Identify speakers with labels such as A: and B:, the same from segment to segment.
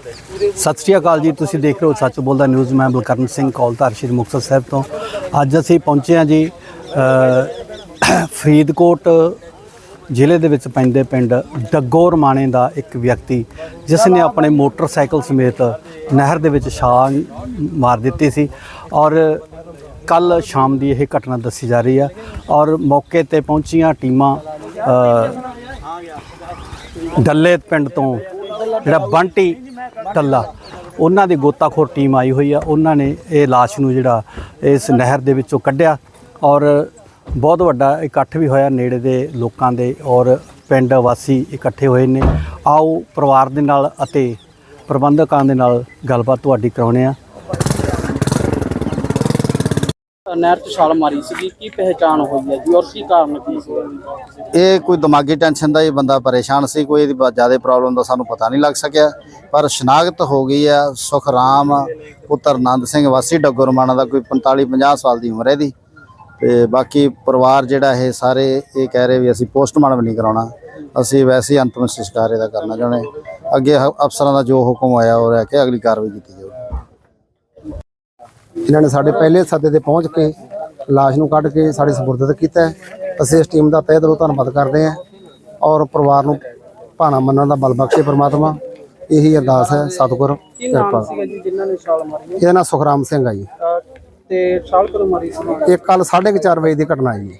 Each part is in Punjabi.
A: ਸਤਿ ਸ਼੍ਰੀ ਅਕਾਲ ਜੀ, ਤੁਸੀਂ ਦੇਖ ਰਹੇ ਹੋ ਸੱਚ ਬੋਲਦਾ ਨਿਊਜ਼। ਮੈਂ ਬਲਕਰਨ ਸਿੰਘ ਕੌਲਧਾਰ, ਸ਼੍ਰੀ ਮੁਕਤਸਰ ਸਾਹਿਬ ਤੋਂ। ਅੱਜ ਅਸੀਂ ਪਹੁੰਚੇ ਹਾਂ ਜੀ ਫਰੀਦਕੋਟ ਜ਼ਿਲ੍ਹੇ ਦੇ ਵਿੱਚ ਪੈਂਦੇ ਪਿੰਡ ਡੱਗੋ ਰਮਾਣੇ ਦਾ ਇੱਕ ਵਿਅਕਤੀ, ਜਿਸ ਨੇ ਆਪਣੇ ਮੋਟਰਸਾਈਕਲ ਸਮੇਤ ਨਹਿਰ ਦੇ ਵਿੱਚ ਛਾਲ ਮਾਰ ਦਿੱਤੀ ਸੀ ਔਰ ਕੱਲ ਸ਼ਾਮ ਦੀ ਇਹ ਘਟਨਾ ਦੱਸੀ ਜਾ ਰਹੀ ਹੈ ਔਰ ਮੌਕੇ ਤੇ ਪਹੁੰਚੀਆਂ ਟੀਮਾਂ ਡੱਲੇ ਪਿੰਡ ਤੋਂ ਜਿਹੜਾ ਬੰਟੀ ਟੱਲਾ, ਉਹਨਾਂ ਦੀ ਗੋਤਾਖੋਰ ਟੀਮ ਆਈ ਹੋਈ ਆ। ਉਹਨਾਂ ਨੇ ਇਹ ਲਾਸ਼ ਨੂੰ ਜਿਹੜਾ ਇਸ ਨਹਿਰ ਦੇ ਵਿੱਚੋਂ ਕੱਢਿਆ ਔਰ ਬਹੁਤ ਵੱਡਾ ਇਕੱਠ ਵੀ ਹੋਇਆ ਨੇੜੇ ਦੇ ਲੋਕਾਂ ਦੇ ਔਰ ਪਿੰਡ ਵਾਸੀ ਇਕੱਠੇ ਹੋਏ ਨੇ। ਆਓ ਪਰਿਵਾਰ ਦੇ ਨਾਲ ਅਤੇ ਪ੍ਰਬੰਧਕਾਂ ਦੇ ਨਾਲ ਗੱਲਬਾਤ ਤੁਹਾਡੀ ਕਰਾਉਣੇ ਆ
B: ਨਹਿਰ 'ਚ ਛਾਲ ਮਾਰੀ ਸੀਗੀ, ਕੀ ਪਹਿਚਾਣ ਹੋਈ ਹੈ ਜੀ ਔਰ ਕੀ ਕਾਰਨ ਕੀ ਸੀ?
C: ਇਹ ਕੋਈ ਦਿਮਾਗੀ ਟੈਨਸ਼ਨ ਦਾ ਹੀ ਬੰਦਾ ਪਰੇਸ਼ਾਨ ਸੀ, ਕੋਈ ਇਹਦੀ ਜ਼ਿਆਦਾ ਪ੍ਰੋਬਲਮ ਦਾ ਸਾਨੂੰ ਪਤਾ ਨਹੀਂ ਲੱਗ ਸਕਿਆ। ਪਰ ਸ਼ਨਾਖਤ ਹੋ ਗਈ ਆ ਸੁਖਰਾਮ ਪੁੱਤਰ ਆਨੰਦ ਸਿੰਘ ਵਾਸੀ ਡੱਗੋਰਮਾਣਾ ਦਾ ਕੋਈ 45 50 ਸਾਲ ਦੀ ਉਮਰ ਹੈ ਦੀ ਤੇ ਬਾਕੀ ਪਰਿਵਾਰ ਜਿਹੜਾ ਇਹ ਸਾਰੇ ਇਹ ਕਹਿ ਰਹੇ ਵੀ ਅਸੀਂ ਪੋਸਟਮਾਰਟਮ ਨਹੀਂ ਕਰਾਉਣਾ, ਅਸੀਂ ਵੈਸੇ ਹੀ ਅੰਤਮ ਸੰਸਕਾਰ ਇਹਦਾ ਕਰਨਾ ਚਾਹੁੰਦੇ ਅੱਗੇ ਅਫਸਰਾਂ ਦਾ ਜੋ ਹੁਕਮ ਆਇਆ ਉਹ ਰਹਿ ਕੇ ਅਗਲੀ ਕਾਰਵਾਈ ਕੀਤੀ
D: ਇਹਨਾਂ ਨੇ ਸਾਡੇ ਪਹਿਲੇ ਸੱਦੇ ਤੇ ਪਹੁੰਚ ਕੇ ਲਾਸ਼ ਨੂੰ ਕੱਢ ਕੇ ਸਾਡੇ ਸਪੁਰਦਤ ਕੀਤਾ ਹੈ। ਅਸੀਂ ਇਸ ਟੀਮ ਦਾ ਤਹਿ ਦਿਲੋਂ ਧੰਨਵਾਦ ਕਰਦੇ ਹਾਂ ਔਰ ਪਰਿਵਾਰ ਨੂੰ ਭਾਣਾ ਮੰਨਣ ਦਾ ਬਲ ਬਖਸ਼ੇ ਪ੍ਰਮਾਤਮਾ। ਇਹੀ ਅਰਦਾਸ ਹੈ। ਸਤਿਗੁਰ ਕਿਰਪਾ।
B: ਜਿਨ੍ਹਾਂ ਨੇ ਛਾਲ ਮਾਰੀ
D: ਇਹਦਾ ਨਾਮ ਸੁਖਰਾਮ ਸਿੰਘ ਆ ਜੀ।
B: ਤੇ ਛਾਲ ਕਦੋਂ ਮਾਰੀ ਸੀ?
D: ਇਹ ਕੱਲ 4:30 ਵਜੇ ਦੀ ਘਟਨਾ ਹੈ ਜੀ।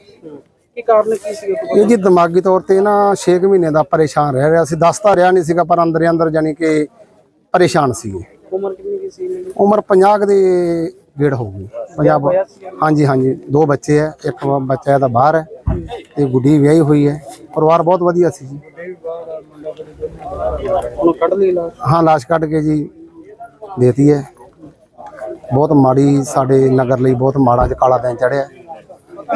B: ਕੀ ਕਾਰਨ ਕੀ ਸੀਗਾ?
D: ਇਹ ਜੀ ਦਿਮਾਗੀ ਤੌਰ ਤੇ ਨਾ 6 ਮਹੀਨੇ ਦਾ ਪਰੇਸ਼ਾਨ ਰਹਿ ਰਿਹਾ ਸੀ। ਦੱਸਦਾ ਰਿਹਾ ਨਹੀਂ ਸੀਗਾ ਪਰ ਅੰਦਰ ਅੰਦਰ ਜਾਨੀ ਕਿ ਪਰੇਸ਼ਾਨ ਸੀ।
B: ਉਮਰ ਕਿੰਨੀ ਸੀ
D: ਉਮਰ 50 ਕੁ ਦੇ ਗੇੜ ਹੋਊਗੀ 50 ਹਾਂਜੀ ਹਾਂਜੀ। ਦੋ ਬੱਚੇ ਹੈ ਇੱਕ ਬੱਚਾ ਇਹਦਾ ਬਾਹਰ ਹੈ ਤੇ ਗੁੱਡੀ ਵਿਆਹੀ ਹੋਈ ਹੈ। ਪਰਿਵਾਰ ਬਹੁਤ ਵਧੀਆ ਸੀ ਜੀ।
B: ਉਹਨੂੰ ਕੱਢ ਲਈ ਲਾਸ਼?
D: ਹਾਂ ਲਾਸ਼ ਕੱਢ ਕੇ ਜੀ ਦੇਤੀ ਹੈ। ਬਹੁਤ ਮਾੜੀ ਸਾਡੇ ਨਗਰ ਲਈ ਬਹੁਤ ਮਾੜਾ ਜਿਹਾ ਕਾਲਾ ਦਿਨ ਚੜਿਆ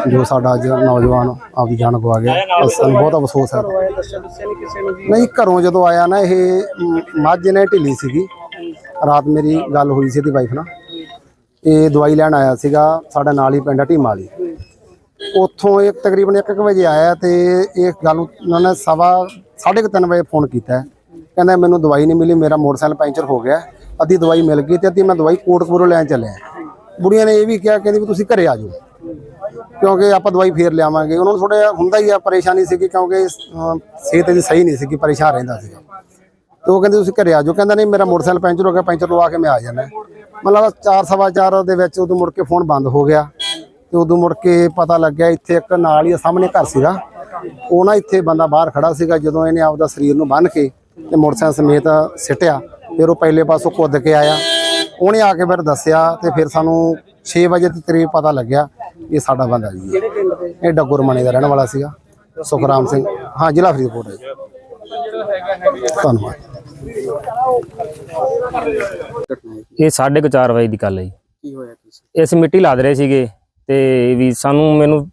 D: ਜੋ ਸਾਡਾ ਅੱਜ ਨੌਜਵਾਨ ਆਪਦੀ ਜਾਨ ਗਵਾ ਗਿਆ। ਇਸ ਸਾਨੂੰ ਬਹੁਤ ਅਫਸੋਸ ਹੈ।
B: ਨਹੀਂ
D: ਘਰੋਂ ਜਦੋਂ ਆਇਆ ਨਾ ਇਹ ਮੱਝ ਨੇ ਢਿੱਲੀ ਸੀਗੀ। ਰਾਤ ਮੇਰੀ ਗੱਲ ਹੋਈ ਸੀ ਇਹਦੀ ਵਾਈਫ ਨਾਲ। ਇਹ ਦਵਾਈ ਲੈਣ ਆਇਆ ਸੀਗਾ ਸਾਡਾ ਨਾਲ ਹੀ ਪਿੰਡ ਆ, ਢੀਮਾ ਵਾਲੀ। ਉੱਥੋਂ ਇਹ ਤਕਰੀਬਨ 1 ਵਜੇ ਆਇਆ ਤੇ ਇਹ ਗੱਲ ਉਹਨਾਂ ਨੇ ਸਵਾ 3:30 ਵਜੇ ਫੋਨ ਕੀਤਾ। ਕਹਿੰਦਾ ਮੈਨੂੰ ਦਵਾਈ ਨਹੀਂ ਮਿਲੀ, ਮੇਰਾ ਮੋਟਰਸਾਈਕਲ ਪੈਂਚਰ ਹੋ ਗਿਆ। ਅੱਧੀ ਦਵਾਈ ਮਿਲ ਗਈ ਤੇ ਅੱਧੀ ਮੈਂ ਦਵਾਈ ਕੋਟਕਪੂਰੋਂ ਲੈਣ ਚੱਲਿਆ। ਬੁੜੀਆਂ ਨੇ ਇਹ ਵੀ ਕਿਹਾ, ਕਹਿੰਦੀ ਵੀ ਤੁਸੀਂ ਘਰੇ ਆ ਜਾਓ। ਕਿਉਂਕਿ ਆਪਾਂ ਦਵਾਈ ਫੇਰ ਲਿਆਵਾਂਗੇ। ਉਹਨਾਂ ਨੂੰ ਥੋੜਾ ਹੁੰਦਾ ਹੀ ਆ, ਪਰੇਸ਼ਾਨੀ ਸੀਗੀ ਕਿਉਂਕਿ ਸਿਹਤ ਦੀ ਸਹੀ ਨਹੀਂ ਸੀਗੀ, ਪਰੇਸ਼ਾਨ ਰਹਿੰਦਾ ਸੀਗਾ। ਤੇ ਉਹ ਕਹਿੰਦੇ ਤੁਸੀਂ ਘਰੇ ਆ ਜਾਓ। ਕਹਿੰਦਾ ਨਹੀਂ, ਮੇਰਾ ਮੋਟਰਸਾਈਕਲ ਪੈਂਚਰ ਹੋ ਗਿਆ, ਪੈਂਚਰ ਲਵਾ ਕੇ ਮੈਂ ਆ ਜਾਣਾ। ਮਤਲਬ 4 ਸਵਾ ਦੇ ਵਿੱਚ ਉਦੋਂ ਮੁੜ ਕੇ ਫੋਨ ਬੰਦ ਹੋ ਗਿਆ ਤੇ ਉਦੋਂ ਮੁੜ ਕੇ ਪਤਾ ਲੱਗਿਆ ਇੱਥੇ ਇੱਕ ਨਾਲ ਹੀ ਸਾਹਮਣੇ ਘਰ ਸੀਗਾ। ਉਹ ਨਾ ਇੱਥੇ ਬੰਦਾ ਬਾਹਰ ਖੜਾ ਸੀਗਾ ਜਦੋਂ ਇਹਨੇ ਆਪਦਾ ਸਰੀਰ ਨੂੰ ਬੰਨ੍ਹ ਕੇ ਤੇ ਮੋਟਰਸਾਈਕਲ ਸਮੇਤ ਸਿੱਟਿਆ। ਫਿਰ ਉਹ ਪਹਿਲੇ ਪਾਸੋਂ ਕੁੱਦ ਕੇ ਆਇਆ। ਉਹਨੇ ਆ ਕੇ ਫਿਰ ਦੱਸਿਆ ਤੇ ਫਿਰ ਸਾਨੂੰ 6 ਵਜੇ ਦੇ ਕਰੀਬ ਪਤਾ ਲੱਗਿਆ ਇਹ ਸਾਡਾ ਬੰਦਾ ਜੀ।
B: ਕਿਹੜੇ ਪਿੰਡ ਦੇ
D: ਇਹ ਡੱਗੁਰਮਣੀ ਦਾ ਰਹਿਣ ਵਾਲਾ ਸੀਗਾ, ਸੁਖਰਾਮ ਸਿੰਘ। ਹਾਂ, ਜ਼ਿਲ੍ਹਾ ਫਰੀਦਕੋਟ ਹੈ ਧੰਨਵਾਦ।
E: ਇਹ 4:30 ਵਜੇ ਦੀ ਗੱਲ ਹੈ
B: ਕੀ ਹੋਇਆ ਕੀ
E: ਅਸੀਂ ਮਿੱਟੀ ਲਾ ਦੇ ਰਹੇ ਸੀਗੇ ਤੇ ਵੀ ਸਾਨੂੰ ਮੈਨੂੰ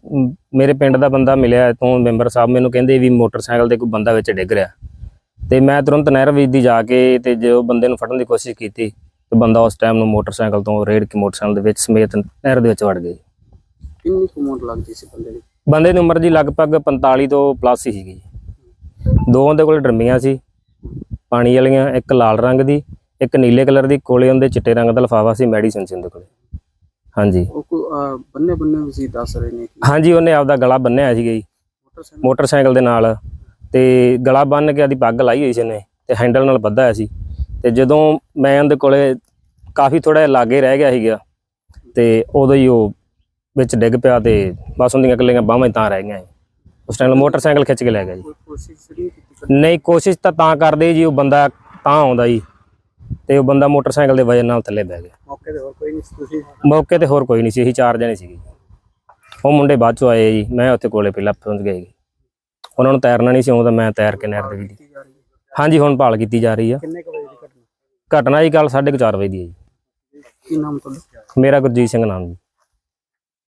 E: ਮੇਰੇ ਪਿੰਡ ਦਾ ਬੰਦਾ ਮਿਲਿਆ ਤੋਂ ਮੈਂਬਰ ਸਾਹਿਬ ਮੈਨੂੰ ਕਹਿੰਦੇ ਵੀ ਮੋਟਰਸਾਈਕਲ ਤੇ ਕੋਈ ਬੰਦਾ ਵਿੱਚ ਡਿੱਗ ਰਿਹਾ। ਤੇ ਮੈਂ ਤੁਰੰਤ ਨਹਿਰ ਵਿੱਚ ਦੀ ਜਾ ਕੇ ਤੇ ਜੋ ਬੰਦੇ ਨੂੰ ਫੜਨ ਦੀ ਕੋਸ਼ਿਸ਼ ਕੀਤੀ ਤੇ ਬੰਦਾ ਉਸ ਟਾਈਮ ਨੂੰ ਮੋਟਰਸਾਈਕਲ ਤੋਂ ਰੇੜ ਕੇ ਮੋਟਰਸਾਈਕਲ ਦੇ ਵਿੱਚ ਸਮੇਤ ਨਹਿਰ ਦੇ ਵਿੱਚ ਵੜ ਗਈ
B: ਕਿੰਨੀ ਉਮਰ ਲੱਗਦੀ ਸੀ ਬੰਦੇ ਦੀ?
E: ਬੰਦੇ ਦੀ ਉਮਰ ਜੀ ਲਗਭਗ 45 ਤੋਂ ਪਲੱਸ ਹੀ ਸੀਗੀ ਦੋ ਉਹਦੇ ਕੋਲ ਡਰਮੀਆਂ ਸੀ। ਪਾਣੀ ਵਾਲੀਆਂ ਇੱਕ ਲਾਲ ਰੰਗ ਦੀ ਇੱਕ ਨੀਲੇ ਕਲਰ ਦੀ ਕੋਲੇ ਉਹਦੇ ਚਿੱਟੇ ਰੰਗ ਦਾ ਲਫਾਫਾ ਸੀ ਮੈਡੀਸਨ ਸੀ ਉਹਦੇ ਕੋਲੇ। ਹਾਂਜੀ।
B: ਉਹ ਬੰਨੇ ਬੰਨੇ ਵੀ ਸੀ ਦੱਸ ਰਹੇ ਨੇ
E: ਹਾਂਜੀ ਉਹਨੇ ਆਪਦਾ ਗਲਾ ਬੰਨਿਆ ਸੀਗਾ ਜੀ।
B: ਮੋਟਰਸਾਈਕਲ
E: ਦੇ ਨਾਲ। ਤੇ ਗਲਾ ਬੰਨ ਕੇ ਆਦੀ ਪੱਗ ਲਾਈ ਹੋਈ ਸੀ ਉਹਨੇ ਤੇ ਹੈਂਡਲ ਨਾਲ ਬੱਧਾ ਹੋਇਆ ਸੀ। ਤੇ ਜਦੋਂ ਮੈਂ ਉਹਦੇ ਕੋਲੇ ਕਾਫੀ ਥੋੜਾ ਲਾਗੇ ਰਹਿ ਗਿਆ ਸੀਗਾ ਤੇ ਉਦੋਂ ਹੀ ਉਹ ਵਿੱਚ ਡਿੱਗ ਪਿਆ ਤੇ ਬਸ ਉਹਦੀਆਂ ਇਕੱਲੀਆਂ ਬਾਹਾਂ ਹੀ ਤਾਂ ਰਹਿ ਗਈਆਂ ਸੀ। ਉਸ ਟਾਈਮ ਮੋਟਰਸਾਈਕਲ ਖਿੱਚ ਕੇ ਲੈ ਗਿਆ ਜੀ।
B: ਕੋਈ ਕੋਸ਼ਿਸ਼ ਨਹੀਂ
E: ਕੋਸ਼ਿਸ਼ ਤਾਂ ਤਾਂ ਕਰਦੇ ਜੀ ਉਹ ਬੰਦਾ ਤਾਂ ਆਉਂਦਾ ਜੀ। ਤੇ ਉਹ ਬੰਦਾ ਮੋਟਰਸਾਈਕਲ ਦੇ ਵਜਨ ਨਾਲ ਥੱਲੇ ਬਹਿ ਗਿਆ।
B: ਮੌਕੇ ਤੇ ਹੋਰ ਕੋਈ ਨਹੀਂ ਸੀ ਤੁਸੀਂ?
E: ਮੌਕੇ ਤੇ ਹੋਰ ਕੋਈ ਨਹੀਂ ਸੀ ਅਸੀਂ ਚਾਰ ਜਣੇ ਸੀਗੇ। ਉਹ ਮੁੰਡੇ ਬਾਅਦ ਚੋਂ ਆਏ ਜੀ ਮੈਂ ਉੱਥੇ ਕੋਲੇ ਪਹਿਲਾਂ ਪਹੁੰਚ ਗਿਆ ਜੀ। ਉਹਨਾਂ ਨੂੰ ਤੈਰਨਾ ਨਹੀਂ ਸੀ ਆਉਂਦਾ ਮੈਂ ਤੈਰ ਕੇ ਨਹਿਰ ਦੇ ਵਿੱਚ। ਹਾਂਜੀ ਹੁਣ ਭਾਲ ਕੀਤੀ ਜਾ ਰਹੀ ਆ।
B: ਕਿੰਨੇ ਕੁ ਵਜੇ ਦੀ ਘਟਨਾ?
E: ਘਟਨਾ ਜੀ ਕੱਲ 4:30 ਵਜੇ ਦੀ ਹੈ ਜੀ।
B: ਕੀ ਨਾਮ ਤੁਹਾਡਾ?
E: ਮੇਰਾ ਗੁਰਜੀਤ ਸਿੰਘ ਨਾਮ ਜੀ।